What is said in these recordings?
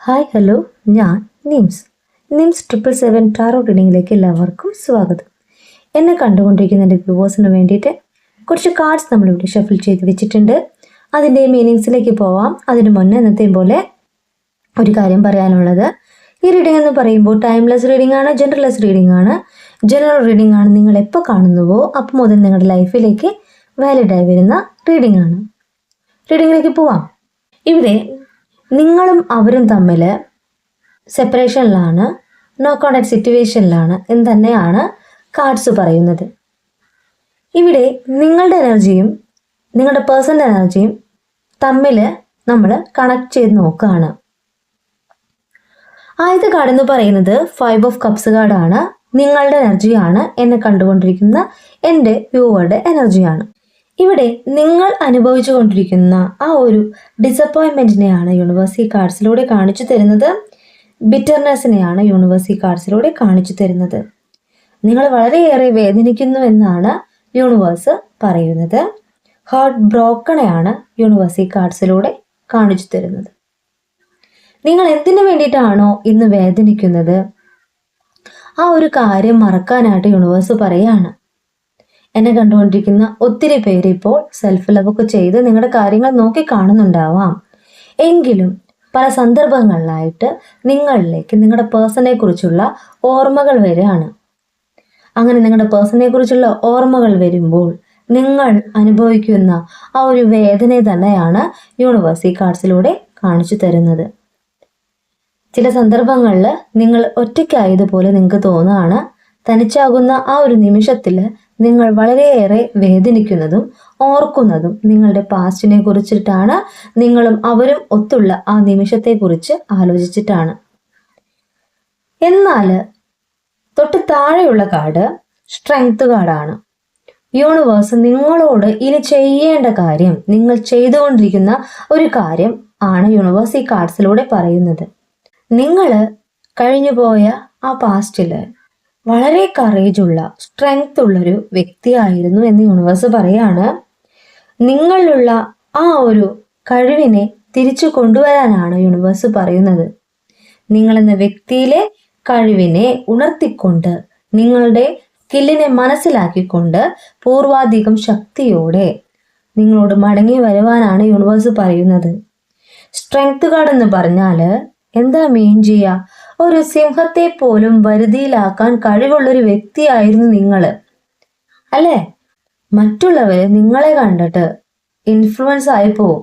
Hi hello. ഞാൻ Nims. Nims triple seven tarot റീഡിങ്ങിലേക്ക് എല്ലാവർക്കും സ്വാഗതം. എന്നെ കണ്ടുകൊണ്ടിരിക്കുന്ന എന്റെ വ്യൂവേഴ്സിന് വേണ്ടിയിട്ട് കുറച്ച് കാർഡ്സ് നമ്മളിവിടെ ഷഫിൽ ചെയ്ത് വെച്ചിട്ടുണ്ട്. അതിന്റെ മീനിങ്സിലേക്ക് പോവാം. അതിന് മുന്നേ എന്നത്തെയും പോലെ ഒരു കാര്യം പറയാനുള്ളത്. ഈ റീഡിംഗ് എന്ന് പറയുമ്പോൾ ടൈംലെസ് റീഡിംഗ് ആണ് ജനറൽലെസ് റീഡിംഗ് ആണ് ജനറൽ റീഡിംഗ് ആണ് നിങ്ങൾ എപ്പോൾ കാണുന്നുവോ അപ്പോൾ മുതൽ നിങ്ങളുടെ ലൈഫിലേക്ക് വാലിഡായി വരുന്ന റീഡിംഗ് ആണ് റീഡിങ്ങിലേക്ക് പോവാം. ഇവിടെ നിങ്ങളും അവരും തമ്മിൽ സെപ്പറേഷനിലാണ് നോ കോണ്ടാക്ട് സിറ്റുവേഷനിലാണ് എന്ന് തന്നെയാണ് കാർഡ്സ് പറയുന്നത്. ഇവിടെ നിങ്ങളുടെ എനർജിയും നിങ്ങളുടെ പേഴ്സന്റെ എനർജിയും തമ്മിൽ നമ്മൾ കണക്ട് ചെയ്ത് നോക്കുകയാണ്. ആദ്യത്തെ കാർഡ് എന്ന് പറയുന്നത് ഫൈവ് ഓഫ് കപ്സ് കാർഡാണ് നിങ്ങളുടെ എനർജിയാണ് എന്നെ കണ്ടുകൊണ്ടിരിക്കുന്ന എന്റെ വ്യൂവറുടെ എനർജിയാണ് ഇവിടെ നിങ്ങൾ അനുഭവിച്ചു കൊണ്ടിരിക്കുന്ന ആ ഒരു ഡിസപ്പോയിൻമെന്റിനെയാണ് യൂണിവേഴ്സ് കാർഡ്സിലൂടെ കാണിച്ചു തരുന്നത്. ബിറ്റർനെസ്സിനെയാണ് യൂണിവേഴ്സ് കാർഡ്സിലൂടെ കാണിച്ചു തരുന്നത്. നിങ്ങൾ വളരെയേറെ വേദനിക്കുന്നു എന്നാണ് യൂണിവേഴ്സ് പറയുന്നത്. ഹാർട്ട് ബ്രോക്കണെയാണ് യൂണിവേഴ്സ് കാർഡ്സിലൂടെ കാണിച്ചു തരുന്നത്. നിങ്ങൾ എന്തിനു വേണ്ടിയിട്ടാണോ ഇന്ന് വേദനിക്കുന്നത്? ആ ഒരു കാര്യം മറക്കാനായിട്ട് യൂണിവേഴ്സ് പറയാണ്. എന്നെ കണ്ടുകൊണ്ടിരിക്കുന്ന ഒത്തിരി പേര് ഇപ്പോൾ സെൽഫ് ലവ് ഒക്കെ ചെയ്ത് നിങ്ങളുടെ കാര്യങ്ങൾ നോക്കി കാണുന്നുണ്ടാവാം. എങ്കിലും പല സന്ദർഭങ്ങളിലായിട്ട് നിങ്ങളിലേക്ക് നിങ്ങളുടെ പേഴ്സണെ കുറിച്ചുള്ള ഓർമ്മകൾ വരികയാണ്. അങ്ങനെ നിങ്ങളുടെ പേഴ്സണെ കുറിച്ചുള്ള ഓർമ്മകൾ വരുമ്പോൾ നിങ്ങൾ അനുഭവിക്കുന്ന ആ ഒരു വേദന തന്നെയാണ് യൂണിവേഴ്സി കാർഡ്സിലൂടെ കാണിച്ചു തരുന്നത്. ചില സന്ദർഭങ്ങളിൽ നിങ്ങൾ ഒറ്റയ്ക്കായതുപോലെ നിങ്ങൾക്ക് തോന്നുകയാണ് തനിച്ചാകുന്ന ആ ഒരു നിമിഷത്തിൽ നിങ്ങൾ വളരെയേറെ വേദനിക്കുന്നതും ഓർക്കുന്നതും നിങ്ങളുടെ പാസ്റ്റിനെ കുറിച്ചിട്ടാണ്. നിങ്ങളും അവരും ഒത്തുള്ള ആ നിമിഷത്തെക്കുറിച്ച് ആലോചിച്ചിട്ടാണ്. എന്നാൽ തൊട്ട് താഴെയുള്ള കാർഡ് സ്ട്രെങ്ത് കാർഡാണ്. യൂണിവേഴ്സ് നിങ്ങളോട് ഇനി ചെയ്യേണ്ട കാര്യം നിങ്ങൾ ചെയ്തുകൊണ്ടിരിക്കുന്ന ഒരു കാര്യം ആണ് യൂണിവേഴ്സ് ഈ കാർഡ്സിലൂടെ പറയുന്നത്. നിങ്ങൾ കഴിഞ്ഞുപോയ ആ പാസ്റ്റിൽ വളരെ കറേജുള്ള സ്ട്രെങ്ത് ഉള്ളൊരു വ്യക്തിയായിരുന്നു എന്ന് യൂണിവേഴ്സ് പറയാണ്. നിങ്ങളിലുള്ള ആ ഒരു കഴിവിനെ തിരിച്ചു കൊണ്ടുവരാനാണ് യൂണിവേഴ്സ് പറയുന്നത്. നിങ്ങളെന്ന വ്യക്തിയിലെ കഴിവിനെ ഉണർത്തിക്കൊണ്ട് നിങ്ങളുടെ സ്കില്ലിനെ മനസ്സിലാക്കിക്കൊണ്ട് പൂർവാധികം ശക്തിയോടെ നിങ്ങളോട് മടങ്ങി വരുവാനാണ് യൂണിവേഴ്സ് പറയുന്നത്. സ്ട്രെങ്ത് കാർഡ് എന്ന് പറഞ്ഞാൽ എന്താ മീൻ ചെയ്യുക ഒരു സിംഹത്തെ പോലും വരുതിയിലാക്കാൻ കഴിവുള്ളൊരു വ്യക്തിയായിരുന്നു നിങ്ങൾ അല്ലേ? മറ്റുള്ളവര് നിങ്ങളെ കണ്ടിട്ട് ഇൻഫ്ലുവൻസ് ആയി പോവും.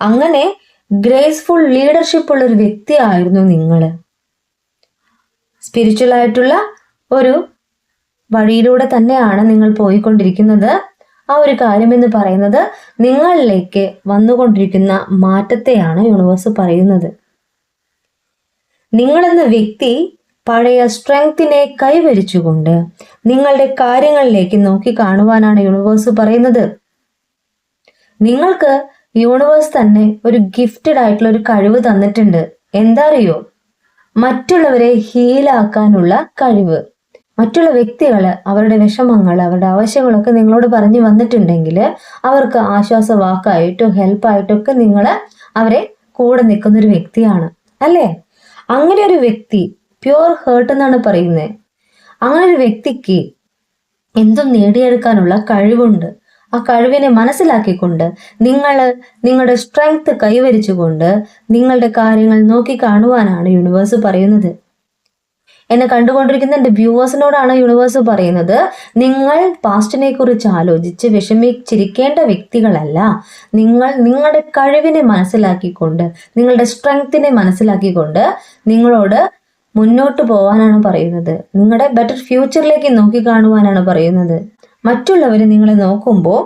അങ്ങനെ ഗ്രേസ്ഫുൾ ലീഡർഷിപ്പ് ഉള്ള ഒരു വ്യക്തിയായിരുന്നു നിങ്ങൾ സ്പിരിച്വൽ ആയിട്ടുള്ള ഒരു വഴിയിലൂടെ തന്നെയാണ് നിങ്ങൾ പോയിക്കൊണ്ടിരിക്കുന്നത്. ആ ഒരു കാര്യം എന്ന് പറയുന്നത് നിങ്ങളിലേക്ക് വന്നുകൊണ്ടിരിക്കുന്ന മാറ്റത്തെയാണ് യൂണിവേഴ്സ് പറയുന്നത്. നിങ്ങളെന്ന വ്യക്തി പഴയ സ്ട്രെങ്തിനെ കൈവരിച്ചുകൊണ്ട് നിങ്ങളുടെ കാര്യങ്ങളിലേക്ക് നോക്കി കാണുവാനാണ് യൂണിവേഴ്സ് പറയുന്നത്. നിങ്ങൾക്ക് യൂണിവേഴ്സ് തന്നെ ഒരു ഗിഫ്റ്റഡ് ആയിട്ടുള്ള ഒരു കഴിവ് തന്നിട്ടുണ്ട്. എന്താ അറിയോ മറ്റുള്ളവരെ ഹീലാക്കാനുള്ള കഴിവ്. മറ്റുള്ള വ്യക്തികൾ അവരുടെ വിഷമങ്ങൾ അവരുടെ ആവശ്യങ്ങളൊക്കെ നിങ്ങളോട് പറഞ്ഞു വന്നിട്ടുണ്ടെങ്കിൽ അവർക്ക് ആശ്വാസ വാക്കായിട്ടോ ഹെൽപ്പായിട്ടോ ഒക്കെ നിങ്ങൾ അവരെ കൂടെ നിൽക്കുന്ന ഒരു വ്യക്തിയാണ്. അല്ലേ? അങ്ങനെ ഒരു വ്യക്തി പ്യുവർ ഹേർട്ട് എന്നാണ് പറയുന്നത് അങ്ങനെ ഒരു വ്യക്തിക്ക് എന്തും നേടിയെടുക്കാനുള്ള കഴിവുണ്ട്. ആ കഴിവിനെ മനസ്സിലാക്കിക്കൊണ്ട് നിങ്ങൾ നിങ്ങളുടെ സ്ട്രെങ്ത് കൈവരിച്ചുകൊണ്ട് നിങ്ങളുടെ കാര്യങ്ങൾ നോക്കി കാണുവാനാണ് യൂണിവേഴ്സ് പറയുന്നത്. എന്നെ കണ്ടുകൊണ്ടിരിക്കുന്ന എന്റെ വ്യൂവേഴ്സിനോടാണ് യൂണിവേഴ്സ് പറയുന്നത് നിങ്ങൾ പാസ്റ്റിനെ കുറിച്ച് ആലോചിച്ച് വിഷമിച്ചിരിക്കേണ്ട വ്യക്തികളല്ല. നിങ്ങൾ നിങ്ങളുടെ കഴിവിനെ മനസ്സിലാക്കിക്കൊണ്ട് നിങ്ങളുടെ സ്ട്രെങ്ത്തിനെ മനസ്സിലാക്കിക്കൊണ്ട് നിങ്ങളോട് മുന്നോട്ട് പോകാനാണ് പറയുന്നത്. നിങ്ങളുടെ ബെറ്റർ ഫ്യൂച്ചറിലേക്ക് നോക്കി കാണുവാനാണ് പറയുന്നത്. മറ്റുള്ളവർ നിങ്ങളെ നോക്കുമ്പോൾ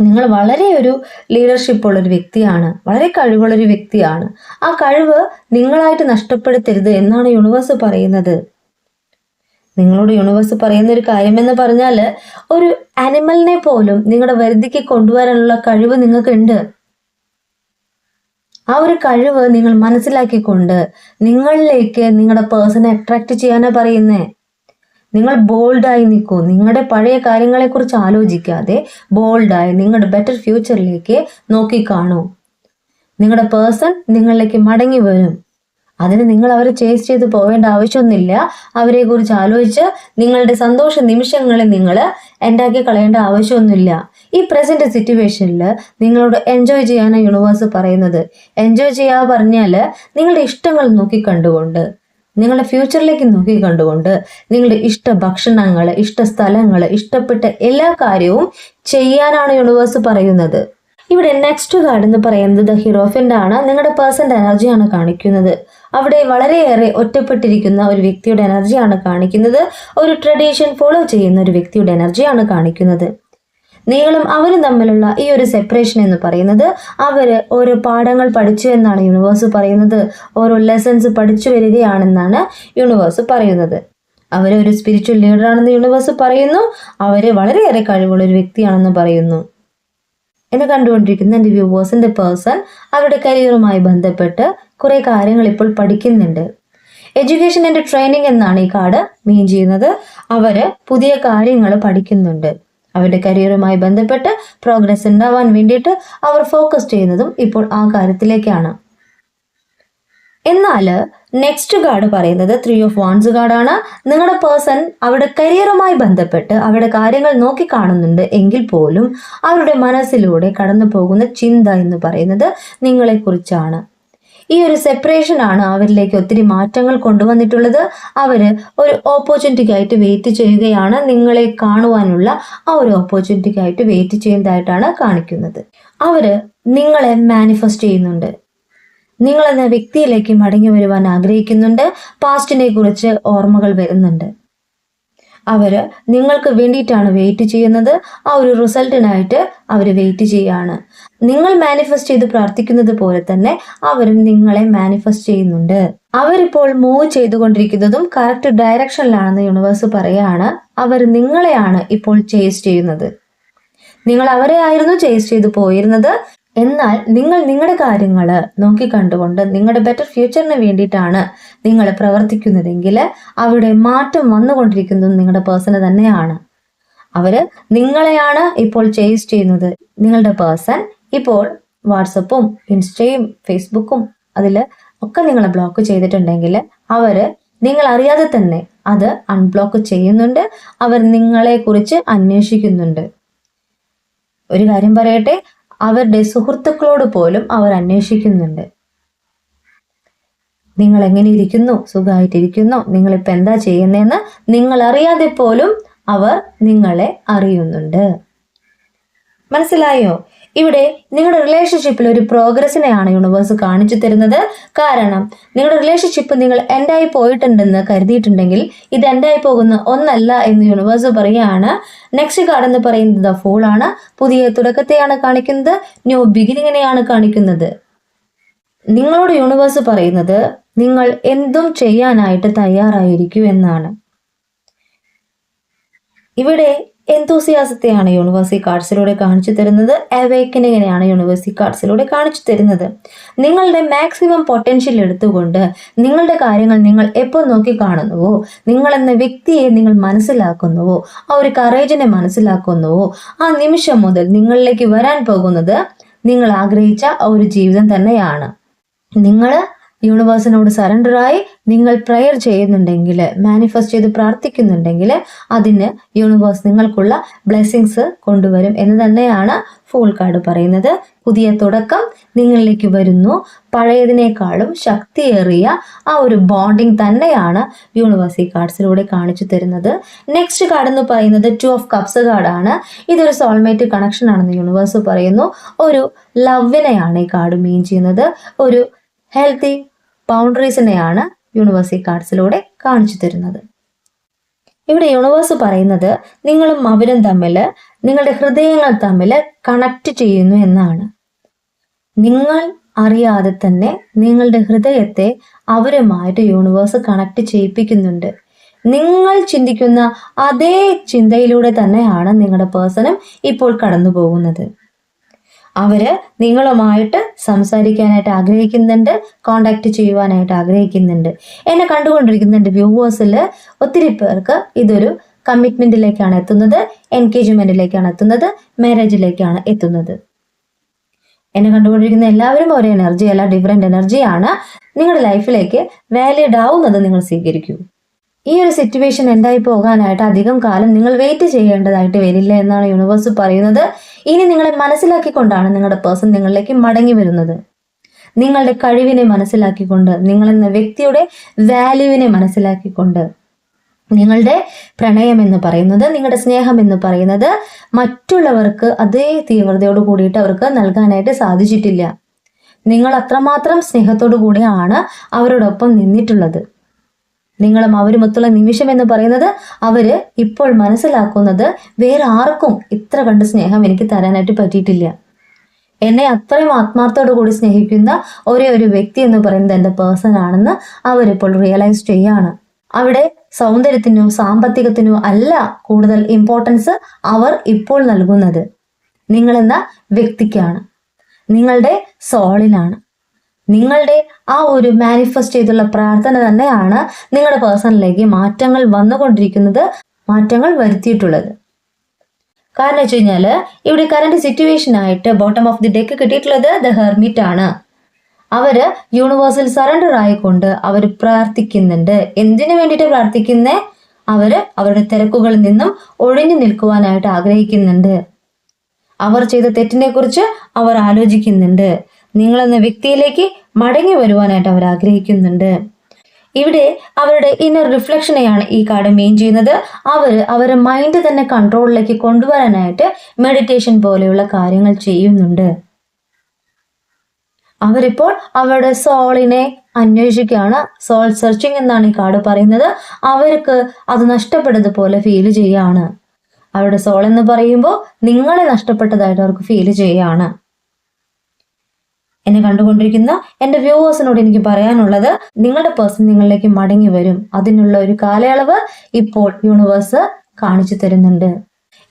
നിങ്ങൾ വളരെ ഒരു ലീഡർഷിപ്പ് ഉള്ളൊരു വ്യക്തിയാണ്. വളരെ കഴിവുള്ള ഒരു വ്യക്തിയാണ്. ആ കഴിവ് നിങ്ങളായിട്ട് നഷ്ടപ്പെടുത്തരുത് എന്നാണ് യൂണിവേഴ്സ് പറയുന്നത്. നിങ്ങളോട് യൂണിവേഴ്സ് പറയുന്ന ഒരു കാര്യമെന്ന് പറഞ്ഞാൽ ഒരു അനിമലിനെ പോലും നിങ്ങളുടെ വരുതിക്ക് കൊണ്ടുവരാനുള്ള കഴിവ് നിങ്ങൾക്കുണ്ട്. ആ ഒരു കഴിവ് നിങ്ങൾ മനസ്സിലാക്കിക്കൊണ്ട് നിങ്ങളിലേക്ക് നിങ്ങളുടെ പേഴ്സണെ അട്രാക്ട് ചെയ്യാനാ പറയുന്നേ. നിങ്ങൾ ബോൾഡായി നിൽക്കൂ നിങ്ങളുടെ പഴയ കാര്യങ്ങളെക്കുറിച്ച് ആലോചിക്കാതെ ബോൾഡായി നിങ്ങളുടെ ബെറ്റർ ഫ്യൂച്ചറിലേക്ക് നോക്കിക്കാണൂ. നിങ്ങളുടെ പേഴ്സൺ നിങ്ങളിലേക്ക് മടങ്ങി വരും. അതിന് നിങ്ങൾ അവരെ ചേസ് ചെയ്ത് പോകേണ്ട ആവശ്യമൊന്നുമില്ല. അവരെ കുറിച്ച് ആലോചിച്ച് നിങ്ങളുടെ സന്തോഷ നിമിഷങ്ങളെ നിങ്ങൾ ഉണ്ടാക്കി കളയേണ്ട ആവശ്യമൊന്നുമില്ല. ഈ പ്രസന്റ് സിറ്റുവേഷനിൽ നിങ്ങളോട് എൻജോയ് ചെയ്യാനാണ് യൂണിവേഴ്സ് പറയുന്നത്. എൻജോയ് ചെയ്യാ പറഞ്ഞാൽ നിങ്ങളുടെ ഇഷ്ടങ്ങൾ നോക്കി കണ്ടുകൊണ്ട് നിങ്ങളുടെ ഫ്യൂച്ചറിലേക്ക് നോക്കി കണ്ടുകൊണ്ട് നിങ്ങളുടെ ഇഷ്ട ഭക്ഷണങ്ങൾ ഇഷ്ട സ്ഥലങ്ങൾ ഇഷ്ടപ്പെട്ട എല്ലാ കാര്യവും ചെയ്യാനാണ് യൂണിവേഴ്സ് പറയുന്നത്. ഇവിടെ നെക്സ്റ്റ് കാർഡ് എന്ന് പറയുന്നത് ദ ഹിറോഫിന്റെ ആണ്. നിങ്ങളുടെ പേഴ്സന്റെ എനർജിയാണ് കാണിക്കുന്നത്. അവിടെ വളരെയേറെ ഒറ്റപ്പെട്ടിരിക്കുന്ന ഒരു വ്യക്തിയുടെ എനർജിയാണ് കാണിക്കുന്നത്. ഒരു ട്രഡീഷൻ ഫോളോ ചെയ്യുന്ന ഒരു വ്യക്തിയുടെ എനർജിയാണ് കാണിക്കുന്നത്. നിങ്ങളും അവരും തമ്മിലുള്ള ഈ ഒരു സെപ്പറേഷൻ എന്ന് പറയുന്നത് അവർ ഓരോ പാഠങ്ങൾ പഠിച്ചു എന്നാണ് യൂണിവേഴ്സ് പറയുന്നത്. ഓരോ ലെസൺസ് പഠിച്ചു വരികയാണെന്നാണ് യൂണിവേഴ്സ് പറയുന്നത്. അവർ ഒരു സ്പിരിച്വൽ ലീഡറാണെന്ന് യൂണിവേഴ്സ് പറയുന്നു. അവർ വളരെയേറെ കഴിവുള്ള ഒരു വ്യക്തിയാണെന്ന് പറയുന്നു. എന്നെ കണ്ടുകൊണ്ടിരിക്കുന്ന എന്റെ വ്യൂവേഴ്സിന്റെ പേഴ്സൺ അവരുടെ കരിയറുമായി ബന്ധപ്പെട്ട് കുറേ കാര്യങ്ങൾ ഇപ്പോൾ പഠിക്കുന്നുണ്ട്. എഡ്യൂക്കേഷൻ ആൻഡ് ട്രെയിനിങ് എന്നാണ് ഈ കാർഡ് മീൻ ചെയ്യുന്നത്. അവർ പുതിയ കാര്യങ്ങൾ പഠിക്കുന്നുണ്ട്. അവരുടെ കരിയറുമായി ബന്ധപ്പെട്ട് പ്രോഗ്രസ് ഉണ്ടാവാൻ വേണ്ടിയിട്ട് അവർ ഫോക്കസ് ചെയ്യുന്നതും ഇപ്പോൾ ആ കാര്യത്തിലേക്കാണ്. എന്നാൽ നെക്സ്റ്റ് കാർഡ് പറയുന്നത് ത്രീ ഓഫ് വാൺസ് കാർഡാണ് നിങ്ങളുടെ പേഴ്സൺ അവരുടെ കരിയറുമായി ബന്ധപ്പെട്ട് അവരുടെ കാര്യങ്ങൾ നോക്കി കാണുന്നുണ്ട് എങ്കിൽ പോലും അവരുടെ മനസ്സിലൂടെ കടന്നു പോകുന്ന ചിന്ത എന്ന് പറയുന്നത് നിങ്ങളെക്കുറിച്ചാണ്. ഈ ഒരു സെപ്പറേഷൻ ആണ് അവരിലേക്ക് ഒത്തിരി മാറ്റങ്ങൾ കൊണ്ടുവന്നിട്ടുള്ളത്. അവർ ഒരു ഓപ്പർച്യൂണിറ്റിക്കായിട്ട് വെയിറ്റ് ചെയ്യുകയാണ്. നിങ്ങളെ കാണുവാനുള്ള ആ ഒരു ഓപ്പർച്യൂണിറ്റിക്കായിട്ട് വെയിറ്റ് ചെയ്യുന്നതായിട്ടാണ് കാണിക്കുന്നത്. അവർ നിങ്ങളെ മാനിഫെസ്റ്റ് ചെയ്യുന്നുണ്ട്. നിങ്ങൾ എന്ന വ്യക്തിയിലേക്ക് മടങ്ങി വരുവാൻ ആഗ്രഹിക്കുന്നുണ്ട്. പാസ്റ്റിനെ കുറിച്ച് ഓർമ്മകൾ വരുന്നുണ്ട്. അവർ നിങ്ങൾക്ക് വേണ്ടിയിട്ടാണ് വെയിറ്റ് ചെയ്യുന്നത്. ആ ഒരു റിസൾട്ടിനായിട്ട് അവർ വെയിറ്റ് ചെയ്യാണ് നിങ്ങൾ മാനിഫെസ്റ്റ് ചെയ്ത് പ്രാർത്ഥിക്കുന്നത് പോലെ തന്നെ അവരും നിങ്ങളെ മാനിഫെസ്റ്റ് ചെയ്യുന്നുണ്ട്. അവരിപ്പോൾ മൂവ് ചെയ്തുകൊണ്ടിരിക്കുന്നതും കറക്റ്റ് ഡയറക്ഷനിലാണെന്ന് യൂണിവേഴ്സ് പറയാണ്. അവർ നിങ്ങളെയാണ് ഇപ്പോൾ ചേസ് ചെയ്യുന്നത്. നിങ്ങൾ അവരെ ആയിരുന്നു ചേസ് ചെയ്തു പോയിരുന്നത്. എന്നാൽ നിങ്ങൾ നിങ്ങളുടെ കാര്യങ്ങൾ നോക്കിക്കണ്ടുകൊണ്ട് നിങ്ങളുടെ ബെറ്റർ ഫ്യൂച്ചറിന് വേണ്ടിയിട്ടാണ് നിങ്ങൾ പ്രവർത്തിക്കുന്നതെങ്കിൽ അവിടെ മാറ്റം വന്നുകൊണ്ടിരിക്കുന്നതും നിങ്ങളുടെ പേഴ്സണ് തന്നെയാണ്. അവർ നിങ്ങളെയാണ് ഇപ്പോൾ ചേസ് ചെയ്യുന്നത്. നിങ്ങളുടെ പേഴ്സൺ ഇപ്പോൾ വാട്സപ്പും ഇൻസ്റ്റയും ഫേസ്ബുക്കും അതിൽ ഒക്കെ നിങ്ങളെ ബ്ലോക്ക് ചെയ്തിട്ടുണ്ടെങ്കിൽ അവർ നിങ്ങൾ അറിയാതെ തന്നെ അത് അൺബ്ലോക്ക് ചെയ്യുന്നുണ്ട്. അവർ നിങ്ങളെ കുറിച്ച് അന്വേഷിക്കുന്നുണ്ട്. ഒരു കാര്യം പറയട്ടെ? അവരുടെ സുഹൃത്തുക്കളോട് പോലും അവർ അന്വേഷിക്കുന്നുണ്ട്. നിങ്ങൾ എങ്ങനെ ഇരിക്കുന്നു? സുഖമായിട്ടിരിക്കുന്നു നിങ്ങളിപ്പോൾ എന്താ ചെയ്യുന്നതെന്ന് നിങ്ങൾ അറിയാതെ പോലും അവർ നിങ്ങളെ അറിയുന്നുണ്ട്. മനസ്സിലായോ? ഇവിടെ നിങ്ങളുടെ റിലേഷൻഷിപ്പിൽ ഒരു പ്രോഗ്രസിനെയാണ് യൂണിവേഴ്സ് കാണിച്ചു തരുന്നത്. കാരണം നിങ്ങളുടെ റിലേഷൻഷിപ്പ് നിങ്ങൾ എൻഡായി പോയിട്ടുണ്ടെന്ന് കരുതിയിട്ടുണ്ടെങ്കിൽ ഇത് എൻഡായി പോകുന്ന ഒന്നല്ല എന്ന് യൂണിവേഴ്സ് പറയുകയാണ്. നെക്സ്റ്റ് കാർഡ് എന്ന് പറയുന്നത് ദ ഫൂൾ ആണ്. പുതിയ തുടക്കത്തെയാണ് കാണിക്കുന്നത്. ന്യൂ ബിഗിനിങ്ങിനെയാണ് കാണിക്കുന്നത്. നിങ്ങളോട് യൂണിവേഴ്സ് പറയുന്നത് നിങ്ങൾ എന്തും ചെയ്യാനായിട്ട് തയ്യാറായിരിക്കൂ എന്നാണ്. ഇവിടെ എന്തൂസിയാസത്തെയാണ് യൂണിവേഴ്സി കാർഡ്സിലൂടെ കാണിച്ചു തരുന്നത്. അവേക്കനിങ്ങിനെയാണ് യൂണിവേഴ്സി കാർഡ്സിലൂടെ കാണിച്ചു തരുന്നത്? നിങ്ങളുടെ മാക്സിമം പൊട്ടൻഷ്യൽ എടുത്തുകൊണ്ട് നിങ്ങളുടെ കാര്യങ്ങൾ നിങ്ങൾ എപ്പോൾ നോക്കി കാണുന്നുവോ നിങ്ങൾ എന്ന വ്യക്തിയെ നിങ്ങൾ മനസ്സിലാക്കുന്നുവോ ആ ഒരു കറേജിനെ മനസ്സിലാക്കുന്നുവോ ആ നിമിഷം മുതൽ നിങ്ങളിലേക്ക് വരാൻ പോകുന്നത് നിങ്ങൾ ആഗ്രഹിച്ച ആ ഒരു ജീവിതം തന്നെയാണ്. നിങ്ങൾ യൂണിവേഴ്സിനോട് സറണ്ടറായി നിങ്ങൾ പ്രെയർ ചെയ്യുന്നുണ്ടെങ്കിൽ മാനിഫെസ്റ്റ് ചെയ്ത് പ്രാർത്ഥിക്കുന്നുണ്ടെങ്കിൽ അതിന് യൂണിവേഴ്സ് നിങ്ങൾക്കുള്ള ബ്ലെസ്സിങ്സ് കൊണ്ടുവരും എന്ന് തന്നെയാണ് ഫോൾ കാർഡ് പറയുന്നത്. പുതിയ തുടക്കം നിങ്ങളിലേക്ക് വരുന്നു. പഴയതിനേക്കാളും ശക്തിയേറിയ ആ ഒരു ബോണ്ടിങ് തന്നെയാണ് യൂണിവേഴ്സി കാർഡ്സിലൂടെ കാണിച്ചു തരുന്നത്. നെക്സ്റ്റ് കാർഡ് എന്ന് പറയുന്നത് ടു ഓഫ് കപ്സ് കാർഡാണ് ഇതൊരു സോൾമേറ്റ് കണക്ഷൻ ആണെന്ന് യൂണിവേഴ്സ് പറയുന്നു. ഒരു ലവിനെയാണ് ഈ കാർഡ് മീൻ ചെയ്യുന്നത്. ഒരു ഹെൽത്തി ബൗണ്ടറീസിനെയാണ് യൂണിവേഴ്സി കാർഡ്സിലൂടെ കാണിച്ചു തരുന്നത്. ഇവിടെ യൂണിവേഴ്സ് പറയുന്നത് നിങ്ങളും അവരും തമ്മിൽ നിങ്ങളുടെ ഹൃദയങ്ങൾ തമ്മിൽ കണക്ട് ചെയ്യുന്നു എന്നാണ്. നിങ്ങൾ അറിയാതെ തന്നെ നിങ്ങളുടെ ഹൃദയത്തെ അവരുമായിട്ട് യൂണിവേഴ്സ് കണക്ട് ചെയ്യിപ്പിക്കുന്നുണ്ട്. നിങ്ങൾ ചിന്തിക്കുന്ന അതേ ചിന്തയിലൂടെ തന്നെയാണ് നിങ്ങളുടെ പേഴ്സണും ഇപ്പോൾ കടന്നു പോകുന്നത് അവർ നിങ്ങളുമായിട്ട് സംസാരിക്കാനായിട്ട് ആഗ്രഹിക്കുന്നുണ്ട് കോണ്ടാക്ട് ചെയ്യുവാനായിട്ട് ആഗ്രഹിക്കുന്നുണ്ട്. എന്നെ കണ്ടുകൊണ്ടിരിക്കുന്നുണ്ട് വ്യൂവേഴ്സിൽ ഒത്തിരി പേർക്ക് ഇതൊരു കമ്മിറ്റ്മെന്റിലേക്കാണ് എത്തുന്നത് എൻഗേജ്മെന്റിലേക്കാണ് എത്തുന്നത് മാരേജിലേക്കാണ് എത്തുന്നത്. എന്നെ കണ്ടുകൊണ്ടിരിക്കുന്ന എല്ലാവരും ഒരേ എനർജി അല്ല ഡിഫറെന്റ് എനർജിയാണ് നിങ്ങളുടെ ലൈഫിലേക്ക് വാലിഡ് ആവുന്നത് നിങ്ങൾ സ്വീകരിക്കൂ. ഈ ഒരു സിറ്റുവേഷൻ എന്തായി പോകാനായിട്ട് അധികം കാലം നിങ്ങൾ വെയിറ്റ് ചെയ്യേണ്ടതായിട്ട് വരില്ല എന്നാണ് യൂണിവേഴ്സ് പറയുന്നത്. ഇനി നിങ്ങളെ മനസ്സിലാക്കിക്കൊണ്ടാണ് നിങ്ങളുടെ പേഴ്സൺ നിങ്ങളിലേക്ക് മടങ്ങി വരുന്നത്. നിങ്ങളുടെ കഴിവിനെ മനസ്സിലാക്കിക്കൊണ്ട് നിങ്ങളെന്ന വ്യക്തിയുടെ വാല്യൂവിനെ മനസ്സിലാക്കിക്കൊണ്ട് നിങ്ങളുടെ പ്രണയം എന്ന് പറയുന്നത് നിങ്ങളുടെ സ്നേഹം എന്ന് പറയുന്നത് മറ്റുള്ളവർക്ക് അതേ തീവ്രതയോട് കൂടിയിട്ട് അവർക്ക് നൽകാനായിട്ട് സാധിച്ചിട്ടില്ല. നിങ്ങൾ അത്രമാത്രം സ്നേഹത്തോടു കൂടിയാണ് അവരോടൊപ്പം നിന്നിട്ടുള്ളത്. നിങ്ങളും അവരുമൊത്തുള്ള നിമിഷം എന്ന് പറയുന്നത് അവർ ഇപ്പോൾ മനസ്സിലാക്കുന്നത് വേറെ ആർക്കും ഇത്ര കണ്ട് സ്നേഹം എനിക്ക് തരാനായിട്ട് പറ്റിയിട്ടില്ല. എന്നെ അത്രയും ആത്മാർത്ഥത്തോടു കൂടി സ്നേഹിക്കുന്ന ഒരേ ഒരു വ്യക്തി എന്ന് പറയുന്നത് എന്റെ പേഴ്സൺ ആണെന്ന് അവരിപ്പോൾ റിയലൈസ് ചെയ്യാണ്. അവിടെ സൗന്ദര്യത്തിനോ സാമ്പത്തികത്തിനോ അല്ല കൂടുതൽ ഇമ്പോർട്ടൻസ് അവർ ഇപ്പോൾ നൽകുന്നത്. നിങ്ങളെന്ന വ്യക്തിക്കാണ്. നിങ്ങളുടെ സോളിനാണ് നിങ്ങളുടെ ആ ഒരു മാനിഫെസ്റ്റ് ചെയ്തുള്ള പ്രാർത്ഥന തന്നെയാണ് നിങ്ങളുടെ പേഴ്സണിലേക്ക് മാറ്റങ്ങൾ വന്നുകൊണ്ടിരിക്കുന്നത് മാറ്റങ്ങൾ വരുത്തിയിട്ടുള്ളത്. കാരണം വെച്ച് കഴിഞ്ഞാൽ ഇവിടെ കറണ്ട് സിറ്റുവേഷൻ ആയിട്ട് ബോട്ടം ഓഫ് ദി ഡെക്ക് കിട്ടിയിട്ടുള്ളത് ദ ഹെർമിറ്റ് ആണ്. അവർ യൂണിവേഴ്സൽ സറണ്ടർ ആയിക്കൊണ്ട് അവർ പ്രാർത്ഥിക്കുന്നുണ്ട്. എന്തിനു വേണ്ടിയിട്ട് പ്രാർത്ഥിക്കുന്നേ? അവർ അവരുടെ തിരക്കുകളിൽ നിന്നും ഒഴിഞ്ഞു നിൽക്കുവാനായിട്ട് ആഗ്രഹിക്കുന്നുണ്ട്. അവർ ചെയ്ത തെറ്റിനെ കുറിച്ച് അവർ ആലോചിക്കുന്നുണ്ട്. നിങ്ങളെന്ന വ്യക്തിയിലേക്ക് മടങ്ങി വരുവാനായിട്ട് അവർ ആഗ്രഹിക്കുന്നുണ്ട്. ഇവിടെ അവരുടെ ഇന്നർ റിഫ്ലക്ഷനെയാണ് ഈ കാർഡ് മെയിൻ ചെയ്യുന്നത്. അവർ അവരുടെ മൈൻഡ് തന്നെ കൺട്രോളിലേക്ക് കൊണ്ടുവരാനായിട്ട് മെഡിറ്റേഷൻ പോലെയുള്ള കാര്യങ്ങൾ ചെയ്യുന്നുണ്ട്. അവരിപ്പോൾ അവരുടെ സോളിനെ അന്വേഷിക്കുകയാണ്. സോൾ സെർച്ചിങ് എന്നാണ് ഈ കാർഡ് പറയുന്നത്. അവർക്ക് അത് നഷ്ടപ്പെട്ടതുപോലെ ഫീൽ ചെയ്യാണ് അവരുടെ സോൾ എന്ന് പറയുമ്പോൾ നിങ്ങളെ നഷ്ടപ്പെട്ടതായിട്ട് അവർക്ക് ഫീൽ ചെയ്യാണ് എന്നെ കണ്ടുകൊണ്ടിരിക്കുന്ന എന്റെ വ്യൂവേഴ്സിനോട് എനിക്ക് പറയാനുള്ളത് നിങ്ങളുടെ പേഴ്സൺ നിങ്ങളിലേക്ക് മടങ്ങി വരും. അതിനുള്ള ഒരു കാലയളവ് ഇപ്പോൾ യൂണിവേഴ്സ് കാണിച്ചു തരുന്നുണ്ട്.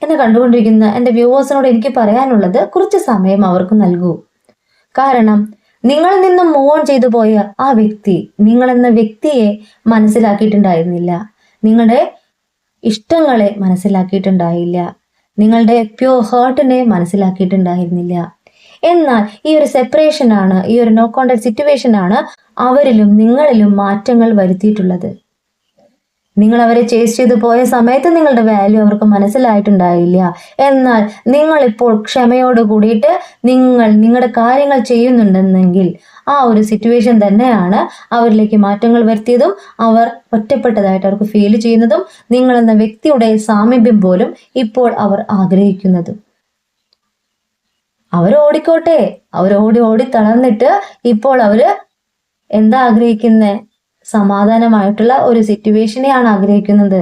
എന്നെ കണ്ടുകൊണ്ടിരിക്കുന്ന എന്റെ വ്യൂവേഴ്സിനോട് എനിക്ക് പറയാനുള്ളത് കുറച്ച് സമയം അവർക്ക് നൽകൂ. കാരണം നിങ്ങളിൽ നിന്നും മൂവ് ഓൺ ചെയ്തു പോയ ആ വ്യക്തി നിങ്ങളെന്ന വ്യക്തിയെ മനസ്സിലാക്കിയിട്ടുണ്ടായിരുന്നില്ല. നിങ്ങളുടെ ഇഷ്ടങ്ങളെ മനസ്സിലാക്കിയിട്ടുണ്ടായില്ല. നിങ്ങളുടെ പ്യൂർ ഹേർട്ടിനെ മനസ്സിലാക്കിയിട്ടുണ്ടായിരുന്നില്ല. എന്നാൽ ഈ ഒരു സെപ്പറേഷൻ ആണ് ഈ ഒരു നോ കോണ്ടാക്ട് സിറ്റുവേഷൻ ആണ് അവരിലും നിങ്ങളിലും മാറ്റങ്ങൾ വരുത്തിയിട്ടുള്ളത്. നിങ്ങൾ അവരെ ചേസ് ചെയ്തു പോയ സമയത്ത് നിങ്ങളുടെ വാല്യൂ അവർക്ക് മനസ്സിലായിട്ടുണ്ടായില്ല. എന്നാൽ നിങ്ങൾ ഇപ്പോൾ ക്ഷമയോട് കൂടിയിട്ട് നിങ്ങൾ നിങ്ങളുടെ കാര്യങ്ങൾ ചെയ്യുന്നുണ്ടെന്നെങ്കിൽ ആ ഒരു സിറ്റുവേഷൻ തന്നെയാണ് അവരിലേക്ക് മാറ്റങ്ങൾ വരുത്തിയതും അവർ ഒറ്റപ്പെട്ടതായിട്ട് അവർക്ക് ഫീൽ ചെയ്യുന്നതും നിങ്ങളെന്ന വ്യക്തിയുടെ സാമീപ്യം പോലും ഇപ്പോൾ അവർ ആഗ്രഹിക്കുന്നതും. അവർ ഓടിക്കോട്ടെ. അവർ ഓടി ഓടി തളർന്നിട്ട് ഇപ്പോൾ അവർ എന്താ ആഗ്രഹിക്കുന്നത് സമാധാനമായിട്ടുള്ള ഒരു സിറ്റുവേഷനെയാണ് ആഗ്രഹിക്കുന്നത്.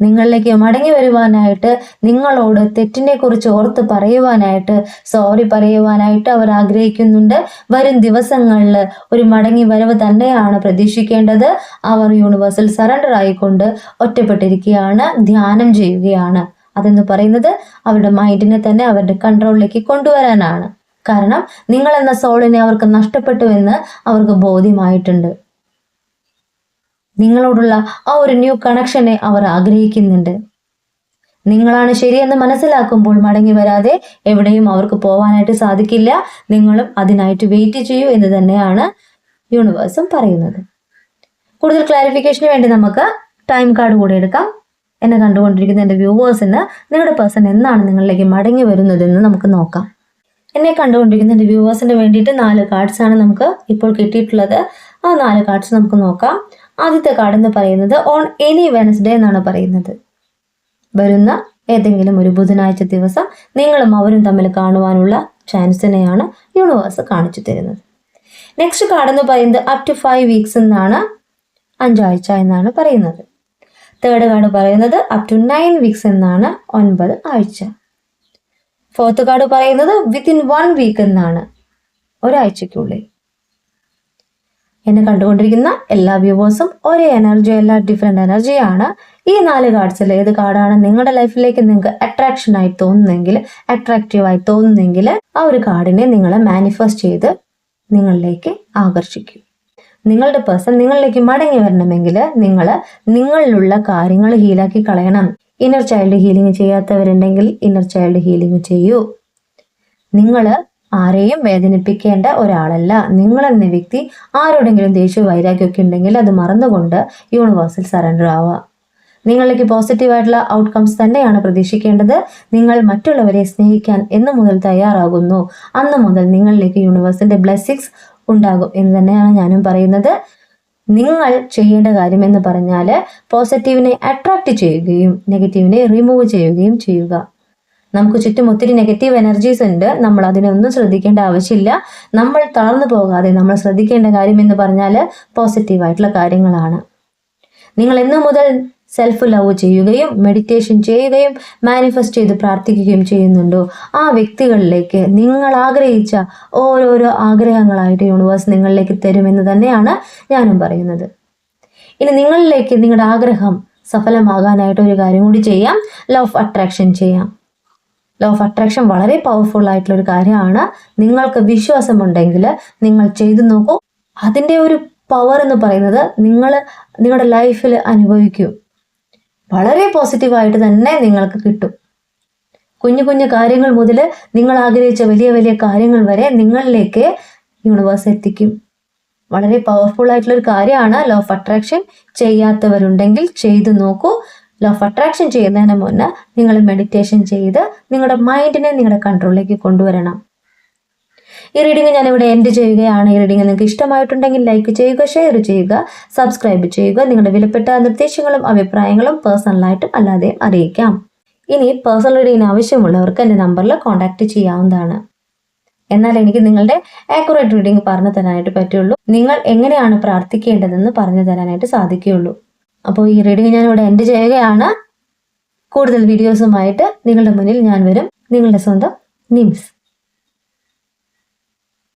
നിങ്ങളിലേക്ക് മടങ്ങി വരുവാനായിട്ട് നിങ്ങളോട് തെറ്റിനെ കുറിച്ച് ഓർത്ത് പറയുവാനായിട്ട് സോറി പറയുവാനായിട്ട് അവർ ആഗ്രഹിക്കുന്നുണ്ട്. വരും ദിവസങ്ങളിൽ ഒരു മടങ്ങി വരവ് തന്നെയാണ് പ്രതീക്ഷിക്കേണ്ടത്. അവർ യൂണിവേഴ്സൽ സറണ്ടർ ആയിക്കൊണ്ട് ഒറ്റപ്പെട്ടിരിക്കുകയാണ് ധ്യാനം ചെയ്യുകയാണ്. അതെന്ന് പറയുന്നത് അവരുടെ മൈൻഡിനെ തന്നെ അവരുടെ കൺട്രോളിലേക്ക് കൊണ്ടുവരാനാണ്. കാരണം നിങ്ങൾ എന്ന സോളിനെ അവർക്ക് നഷ്ടപ്പെട്ടു എന്ന് അവർക്ക് ബോധ്യമായിട്ടുണ്ട്. നിങ്ങളോടുള്ള ആ ഒരു ന്യൂ കണക്ഷനെ അവർ ആഗ്രഹിക്കുന്നുണ്ട്. നിങ്ങളാണ് ശരിയെന്ന് മനസ്സിലാക്കുമ്പോൾ മടങ്ങി വരാതെ എവിടെയും അവർക്ക് പോവാനായിട്ട് സാധിക്കില്ല. നിങ്ങളും അതിനായിട്ട് വെയിറ്റ് ചെയ്യൂ എന്ന് തന്നെയാണ് യൂണിവേഴ്സും പറയുന്നത്. കൂടുതൽ ക്ലാരിഫിക്കേഷന് വേണ്ടി നമുക്ക് ടൈം കാർഡ് കൂടെ എടുക്കാം. എന്നെ കണ്ടുകൊണ്ടിരിക്കുന്ന എന്റെ വ്യൂവേഴ്സിന് നിങ്ങളുടെ പേഴ്സൺ എന്നാണ് നിങ്ങളിലേക്ക് മടങ്ങി വരുന്നതെന്ന് നമുക്ക് നോക്കാം. എന്നെ കണ്ടുകൊണ്ടിരിക്കുന്ന എന്റെ വ്യൂവേഴ്സിന് വേണ്ടിയിട്ട് നാല് കാർഡ്സ് ആണ് നമുക്ക് ഇപ്പോൾ കിട്ടിയിട്ടുള്ളത്. ആ നാല് കാർഡ്സ് നമുക്ക് നോക്കാം. ആദ്യത്തെ കാർഡ് എന്ന് പറയുന്നത് ഓൺ എനി വെനസ്ഡേ എന്നാണ് പറയുന്നത്. വരുന്ന ഏതെങ്കിലും ഒരു ബുധനാഴ്ച ദിവസം നിങ്ങളും അവരും തമ്മിൽ കാണുവാനുള്ള ചാൻസിനെയാണ് യൂണിവേഴ്സ് കാണിച്ചു തരുന്നത്. നെക്സ്റ്റ് കാർഡ് എന്ന് പറയുന്നത് അപ് ടു ഫൈവ് വീക്സ് എന്നാണ് അഞ്ചാഴ്ച എന്നാണ് പറയുന്നത്. തേർഡ് കാർഡ് പറയുന്നത് അപ് ടു നയൻ വീക്സ് എന്നാണ് ഒൻപത് ആഴ്ച. ഫോർത്ത് കാർഡ് പറയുന്നത് വിത്തിൻ വൺ വീക്ക് എന്നാണ് ഒരാഴ്ചയ്ക്കുള്ളിൽ. എന്നെ കണ്ടുകൊണ്ടിരിക്കുന്ന എല്ലാ വ്യൂവേഴ്സും ഒരേ എനർജി എല്ലാ ഡിഫറെന്റ് എനർജിയാണ് ഈ നാല് കാർഡ്സിൽ ഏത് കാർഡാണ് നിങ്ങളുടെ ലൈഫിലേക്ക് നിങ്ങൾക്ക് അട്രാക്ഷൻ ആയി തോന്നുന്നെങ്കിൽ അട്രാക്റ്റീവ് ആയി തോന്നുന്നെങ്കിൽ ആ ഒരു കാർഡിനെ നിങ്ങൾ മാനിഫെസ്റ്റ് ചെയ്ത് നിങ്ങളിലേക്ക് ആകർഷിക്കും. നിങ്ങളുടെ പേഴ്സൺ നിങ്ങളിലേക്ക് മടങ്ങി വരണമെങ്കിൽ നിങ്ങൾ നിങ്ങളിലുള്ള കാര്യങ്ങൾ ഹീലാക്കി കളയണം. ഇന്നർ ചൈൽഡ് ഹീലിംഗ് ചെയ്യാത്തവരുണ്ടെങ്കിൽ ഇന്നർ ചൈൽഡ് ഹീലിംഗ് ചെയ്യൂ. നിങ്ങൾ ആരെയും വേദനിപ്പിക്കേണ്ട ഒരാളല്ല. നിങ്ങളെന്ന വ്യക്തി ആരോടെങ്കിലും ദേഷ്യ വൈരാഗ്യമൊക്കെ ഉണ്ടെങ്കിൽ അത് മറന്നുകൊണ്ട് യൂണിവേഴ്സിൽ സറണ്ടർ ആവുക. നിങ്ങളിലേക്ക് പോസിറ്റീവായിട്ടുള്ള ഔട്ട്കംസ് തന്നെയാണ് പ്രതീക്ഷിക്കേണ്ടത്. നിങ്ങൾ മറ്റുള്ളവരെ സ്നേഹിക്കാൻ എന്നു മുതൽ തയ്യാറാകുന്നു. അന്ന് മുതൽ നിങ്ങളിലേക്ക് യൂണിവേഴ്സിന്റെ ബ്ലെസ്സിങ്സ് ഉണ്ടാകും എന്ന് തന്നെയാണ് ഞാനും പറയുന്നത്. നിങ്ങൾ ചെയ്യേണ്ട കാര്യം എന്ന് പറഞ്ഞാൽ പോസിറ്റീവിനെ അട്രാക്റ്റ് ചെയ്യുകയും നെഗറ്റീവിനെ റിമൂവ് ചെയ്യുകയും ചെയ്യുക. നമുക്ക് ചുറ്റും ഒത്തിരി നെഗറ്റീവ് എനർജീസ് ഉണ്ട്. നമ്മൾ അതിനൊന്നും ശ്രദ്ധിക്കേണ്ട ആവശ്യമില്ല. നമ്മൾ തളർന്നു പോകാതെ നമ്മൾ ശ്രദ്ധിക്കേണ്ട കാര്യം എന്ന് പറഞ്ഞാൽ പോസിറ്റീവായിട്ടുള്ള കാര്യങ്ങളാണ്. നിങ്ങൾ എന്നു മുതൽ സെൽഫ് ലവ് ചെയ്യുകയും മെഡിറ്റേഷൻ ചെയ്യുകയും മാനിഫെസ്റ്റ് ചെയ്ത് പ്രാർത്ഥിക്കുകയും ചെയ്യുന്നുണ്ടോ? ആ വ്യക്തികളിലേക്ക് നിങ്ങൾ ആഗ്രഹിച്ച ഓരോരോ ആഗ്രഹങ്ങളായിട്ട് യൂണിവേഴ്സ് നിങ്ങളിലേക്ക് തരുമെന്ന് തന്നെയാണ് ഞാനും പറയുന്നത്. ഇനി നിങ്ങളിലേക്ക് നിങ്ങളുടെ ആഗ്രഹം സഫലമാകാനായിട്ട് ഒരു കാര്യം കൂടി ചെയ്യാം. ലവ് അട്രാക്ഷൻ ചെയ്യാം. ലോ ഓഫ് അട്രാക്ഷൻ വളരെ പവർഫുൾ ആയിട്ടുള്ള ഒരു കാര്യമാണ്. നിങ്ങൾക്ക് വിശ്വാസമുണ്ടെങ്കിൽ നിങ്ങൾ ചെയ്തു നോക്കൂ. അതിന്റെ ഒരു പവർ എന്ന് പറയുന്നത് നിങ്ങൾ നിങ്ങളുടെ ലൈഫിൽ അനുഭവിക്കൂ. വളരെ പോസിറ്റീവായിട്ട് തന്നെ നിങ്ങൾക്ക് കിട്ടും. കുഞ്ഞു കുഞ്ഞു കാര്യങ്ങൾ മുതൽ നിങ്ങൾ ആഗ്രഹിച്ച വലിയ വലിയ കാര്യങ്ങൾ വരെ നിങ്ങളിലേക്ക് യൂണിവേഴ്സ് എത്തിക്കും. വളരെ പവർഫുൾ ആയിട്ടുള്ള ഒരു കാര്യമാണ് ലോ ഓഫ് അട്രാക്ഷൻ ചെയ്യാത്തവരുണ്ടെങ്കിൽ ചെയ്തു നോക്കൂ. ലോ ഓഫ് അട്രാക്ഷൻ ചെയ്യുന്നതിന് മുന്നേ നിങ്ങൾ മെഡിറ്റേഷൻ ചെയ്ത് നിങ്ങളുടെ മൈൻഡിനെ നിങ്ങളുടെ കൺട്രോളിലേക്ക് കൊണ്ടുവരണം. ഈ റീഡിംഗ് ഞാൻ ഇവിടെ എൻഡ് ചെയ്യുകയാണ്. ഈ റീഡിംഗ് നിങ്ങൾക്ക് ഇഷ്ടമായിട്ടുണ്ടെങ്കിൽ ലൈക്ക് ചെയ്യുക ഷെയർ ചെയ്യുക സബ്സ്ക്രൈബ് ചെയ്യുക. നിങ്ങളുടെ വിലപ്പെട്ട നിർദ്ദേശങ്ങളും അഭിപ്രായങ്ങളും പേഴ്സണലായിട്ടും അല്ലാതെയും അറിയിക്കാം. ഇനി പേഴ്സണൽ റീഡിങ്ങിന് ആവശ്യമുള്ളവർക്ക് എന്റെ നമ്പറിൽ കോൺടാക്ട് ചെയ്യാവുന്നതാണ്. എന്നാൽ എനിക്ക് നിങ്ങളുടെ ആക്യുറേറ്റ് റീഡിംഗ് പറഞ്ഞു തരാനായിട്ട് പറ്റുള്ളൂ. നിങ്ങൾ എങ്ങനെയാണ് പ്രാർത്ഥിക്കേണ്ടതെന്ന് പറഞ്ഞു തരാനായിട്ട് സാധിക്കുകയുള്ളൂ. അപ്പോൾ ഈ റീഡിംഗ് ഞാൻ ഇവിടെ എൻഡ് ചെയ്യുകയാണ്. കൂടുതൽ വീഡിയോസുമായിട്ട് നിങ്ങളുടെ മുന്നിൽ ഞാൻ വരും. നിങ്ങളുടെ സ്വന്തം നിംസ്.